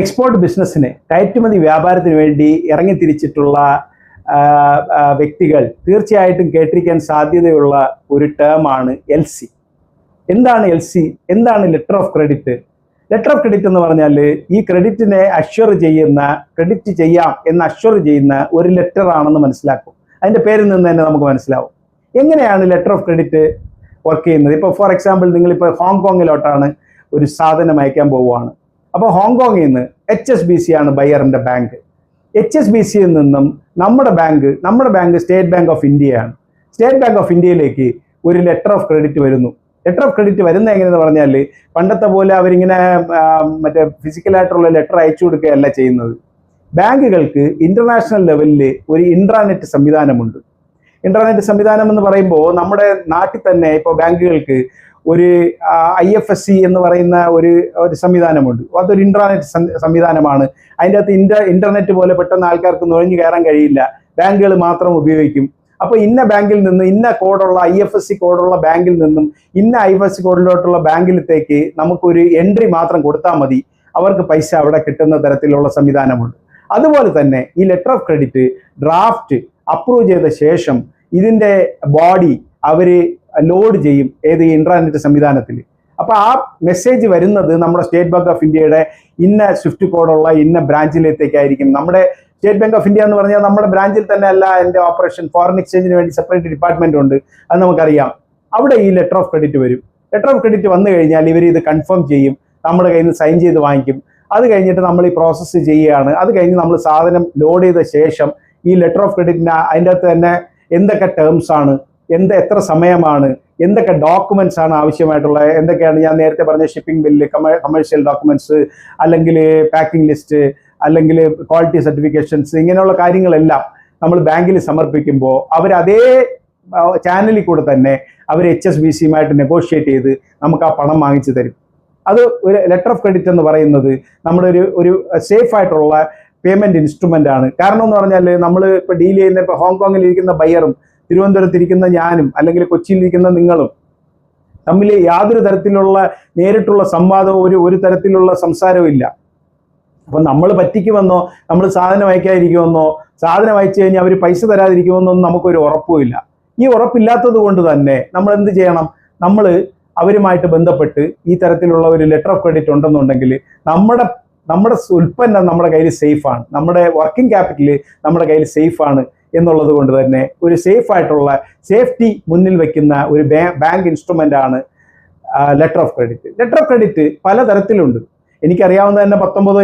Export ബിസിനസ്സിന് കയറ്റുമതി വ്യാപാരത്തിന് വേണ്ടി ഇറങ്ങിത്തിരിച്ചിട്ടുള്ള വ്യക്തികൾ തീർച്ചയായിട്ടും കേട്ടിരിക്കാൻ സാധ്യതയുള്ള ഒരു ടേമാണ് എൽ സി എന്താണ് എൽ സി എന്താണ് letter of credit letter of credit എന്ന് പറഞ്ഞാൽ ഈ ക്രെഡിറ്റിനെ അഷ്വർ ചെയ്യുന്ന ക്രെഡിറ്റ് ചെയ്യാം എന്ന് അഷ്വർ ചെയ്യുന്ന ഒരു ലെറ്റർ ആണെന്ന് മനസ്സിലാക്കും. അതിന്റെ പേരിൽ നിന്ന് തന്നെ നമുക്ക് മനസ്സിലാവും. എങ്ങനെയാണ് ലെറ്റർ ഓഫ് ക്രെഡിറ്റ് വർക്ക് ചെയ്യുന്നത്? ഇപ്പോൾ ഫോർ എക്സാമ്പിൾ നിങ്ങളിപ്പോൾ ഹോങ്കോങ്ങിലോട്ടാണ് ഒരു സാധനം അയക്കാൻ പോവുകയാണ്. അപ്പോൾ ഹോങ്കോങ്ങിൽ നിന്ന് എച്ച് എസ് ബി സി ആണ് ബയ്യറിന്റെ ബാങ്ക്. എച്ച് എസ് ബി സിയിൽ നിന്നും നമ്മുടെ ബാങ്ക് നമ്മുടെ ബാങ്ക് സ്റ്റേറ്റ് ബാങ്ക് ഓഫ് ഇന്ത്യയാണ്. സ്റ്റേറ്റ് ബാങ്ക് ഓഫ് ഇന്ത്യയിലേക്ക് ഒരു ലെറ്റർ ഓഫ് ക്രെഡിറ്റ് വരുന്നു. ലെറ്റർ ഓഫ് ക്രെഡിറ്റ് വരുന്ന എങ്ങനെയെന്ന് പറഞ്ഞാൽ പണ്ടത്തെ പോലെ അവരിങ്ങനെ മറ്റേ ഫിസിക്കലായിട്ടുള്ള ലെറ്റർ അയച്ചു കൊടുക്കുകയല്ല ചെയ്യുന്നത്. ബാങ്കുകൾക്ക് ഇന്റർനാഷണൽ ലെവലിൽ ഒരു ഇൻട്രാനെറ്റ് സംവിധാനമുണ്ട്. ഇന്റർനെറ്റ് സംവിധാനം എന്ന് പറയുമ്പോൾ നമ്മുടെ നാട്ടിൽ തന്നെ ഇപ്പോൾ ബാങ്കുകൾക്ക് ഒരു ഐ എഫ് എസ് സി എന്ന് പറയുന്ന ഒരു ഒരു സംവിധാനമുണ്ട്. അതൊരു ഇൻട്രാനെറ്റ് സംവിധാനമാണ്. അതിന്റെ അകത്ത് ഇന്റർ ഇന്റർനെറ്റ് പോലെ പെട്ടെന്ന് ആൾക്കാർക്ക് നുഴഞ്ഞു കയറാൻ കഴിയില്ല. ബാങ്കുകൾ മാത്രം ഉപയോഗിക്കും. അപ്പോൾ ഇന്ന ബാങ്കിൽ നിന്ന് ഇന്ന കോഡുള്ള ഐ എഫ് എസ് സി കോഡുള്ള ബാങ്കിൽ നിന്നും ഇന്ന ഐ എഫ് എസ് സി കോഡിലോട്ടുള്ള ബാങ്കിലത്തേക്ക് നമുക്കൊരു എൻട്രി മാത്രം കൊടുത്താൽ മതി. അവർക്ക് പൈസ അവിടെ കിട്ടുന്ന തരത്തിലുള്ള സംവിധാനമുണ്ട്. അതുപോലെ തന്നെ ഈ letter of credit draft approve ചെയ്ത ശേഷം ഇതിന്റെ ബോഡി അവർ ലോഡ് ചെയ്യും ഏത് ഇന്റർനെറ്റ് സംവിധാനത്തിൽ. അപ്പോൾ ആ മെസ്സേജ് വരുന്നത് നമ്മുടെ സ്റ്റേറ്റ് ബാങ്ക് ഓഫ് ഇന്ത്യയുടെ ഇന്ന സ്വിഫ്റ്റ് കോഡുള്ള ഇന്ന ബ്രാഞ്ചിലേത്തേക്കായിരിക്കും നമ്മുടെ സ്റ്റേറ്റ് ബാങ്ക് ഓഫ് ഇന്ത്യ എന്ന് പറഞ്ഞാൽ നമ്മുടെ ബ്രാഞ്ചിൽ തന്നെ അല്ല എന്റെ ഓപ്പറേഷൻ ഫോറിൻ എക്സ്ചേഞ്ചിന് വേണ്ടി സെപ്പറേറ്റ് ഡിപ്പാർട്ട്മെന്റ് ഉണ്ട്. അത് നമുക്കറിയാം. അവിടെ ഈ ലെറ്റർ ഓഫ് ക്രെഡിറ്റ് വരും. ലെറ്റർ ഓഫ് ക്രെഡിറ്റ് വന്നു കഴിഞ്ഞാൽ ഇവർ ഇത് കൺഫേം ചെയ്യും. നമ്മുടെ കയ്യിൽ നിന്ന് സൈൻ ചെയ്ത് വാങ്ങിക്കും. അത് കഴിഞ്ഞിട്ട് നമ്മൾ ഈ പ്രോസസ്സ് ചെയ്യുകയാണ്. അത് കഴിഞ്ഞ് നമ്മൾ സാധനം ലോഡ് ചെയ്ത ശേഷം ഈ ലെറ്റർ ഓഫ് ക്രെഡിറ്റിന് അതിന്റെ അകത്ത് തന്നെ എന്തൊക്കെ ടേംസ് ആണ്? എന്ത് എത്ര സമയമാണ് എന്തൊക്കെ ഡോക്യുമെന്റ്സ് ആണ് ആവശ്യമായിട്ടുള്ളത് എന്തൊക്കെയാണ് ഞാൻ നേരത്തെ പറഞ്ഞ ഷിപ്പിംഗ് ബില്ല് കമേഴ്ഷ്യൽ ഡോക്യുമെന്റ്സ് അല്ലെങ്കിൽ പാക്കിംഗ് ലിസ്റ്റ് അല്ലെങ്കിൽ ക്വാളിറ്റി സർട്ടിഫിക്കേഷൻസ് ഇങ്ങനെയുള്ള കാര്യങ്ങളെല്ലാം നമ്മൾ ബാങ്കിൽ സമർപ്പിക്കുമ്പോൾ അവർ അതേ ചാനലിൽ കൂടെ തന്നെ അവർ എച്ച് എസ് ബി സിയുമായിട്ട് നെഗോഷിയേറ്റ് ചെയ്ത് നമുക്ക് ആ പണം വാങ്ങിച്ചു തരും. അത് ഒരു ലെറ്റർ ഓഫ് ക്രെഡിറ്റ് എന്ന് പറയുന്നത് നമ്മുടെ ഒരു ഒരു സേഫ് ആയിട്ടുള്ള പേയ്മെന്റ് ഇൻസ്ട്രുമെന്റ് ആണ്. കാരണം എന്ന് പറഞ്ഞാൽ നമ്മൾ ഇപ്പോൾ ഡീൽ ചെയ്യുന്ന ഇപ്പോൾ ഹോങ്കോങ്ങിൽ ഇരിക്കുന്ന ബയ്യറും തിരുവനന്തപുരത്ത് ഇരിക്കുന്ന ഞാനും അല്ലെങ്കിൽ കൊച്ചിയിൽ ഇരിക്കുന്ന നിങ്ങളും തമ്മിൽ യാതൊരു തരത്തിലുള്ള നേരിട്ടുള്ള സംവാദവും ഒരു ഒരു തരത്തിലുള്ള സംസാരവും ഇല്ല. അപ്പൊ നമ്മൾ പറ്റിക്കുമെന്നോ നമ്മൾ സാധനം അയക്കാതിരിക്കുമെന്നോ സാധനം അയച്ചു കഴിഞ്ഞാൽ അവർ പൈസ തരാതിരിക്കുമെന്നൊന്നും നമുക്കൊരു ഉറപ്പുമില്ല ഈ ഉറപ്പില്ലാത്തത് കൊണ്ട് തന്നെ നമ്മൾ എന്ത് ചെയ്യണം? നമ്മൾ അവരുമായിട്ട് ബന്ധപ്പെട്ട് ഈ തരത്തിലുള്ള ഒരു ലെറ്റർ ഓഫ് ക്രെഡിറ്റ് ഉണ്ടെന്നുണ്ടെങ്കിൽ നമ്മുടെ നമ്മുടെ ഉൽപ്പന്നം നമ്മുടെ കയ്യിൽ സേഫാണ് നമ്മുടെ വർക്കിംഗ് ക്യാപിറ്റൽ നമ്മുടെ കയ്യിൽ സേഫാണ് എന്നുള്ളത് കൊണ്ട് തന്നെ ഒരു സേഫ് ആയിട്ടുള്ള സേഫ്റ്റി മുന്നിൽ വെക്കുന്ന ഒരു ബാങ്ക് ഇൻസ്ട്രുമെന്റ് ആണ് letter of credit letter of credit പലതരത്തിലുണ്ട്. എനിക്കറിയാവുന്ന തന്നെ പത്തൊമ്പത്